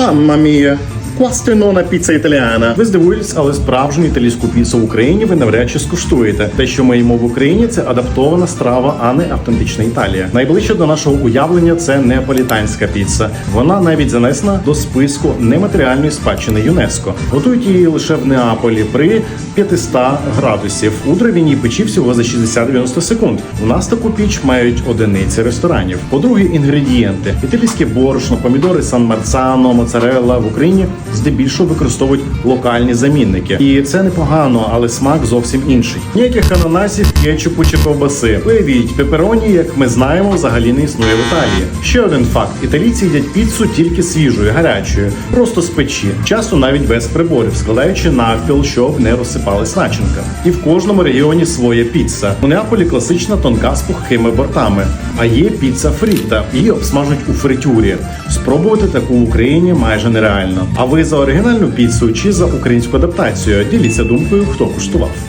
Mamma mia! Quastenona піца італіана. Ви здивуєтесь, але справжню італійську піцу в Україні ви навряд чи скуштуєте. Те, що ми їмо в Україні, це адаптована страва, а не автентична Італія. Найближче до нашого уявлення це неаполітанська піца. Вона навіть занесена до списку нематеріальної спадщини ЮНЕСКо. Готують її лише в Неаполі при 500 градусів. У дровяній печі всього за 60-90 секунд. У нас таку піч мають одиниці ресторанів. По-друге, інгредієнти: італійське борошно, помідори Сан Марцано, моцарелла в Україні здебільшого використовують локальні замінники. І це непогано, але смак зовсім інший. Ніяких ананасів, кетчупу чи ковбаси. Уявіть, пепероні, як ми знаємо, взагалі не існує в Італії. Ще один факт: італійці їдять піцу тільки свіжою, гарячою, просто з печі, часто навіть без приборів, складаючи навпіл, щоб не розсипалась начинка. І в кожному регіоні своя піца. У Неаполі класична тонка з пухкими бортами, а є піца фріта. Її обсмажують у фритюрі. Спробувати таку в Україні майже нереально. А ви за оригінальну піцу чи за українську адаптацію? Діліться думкою, хто куштував.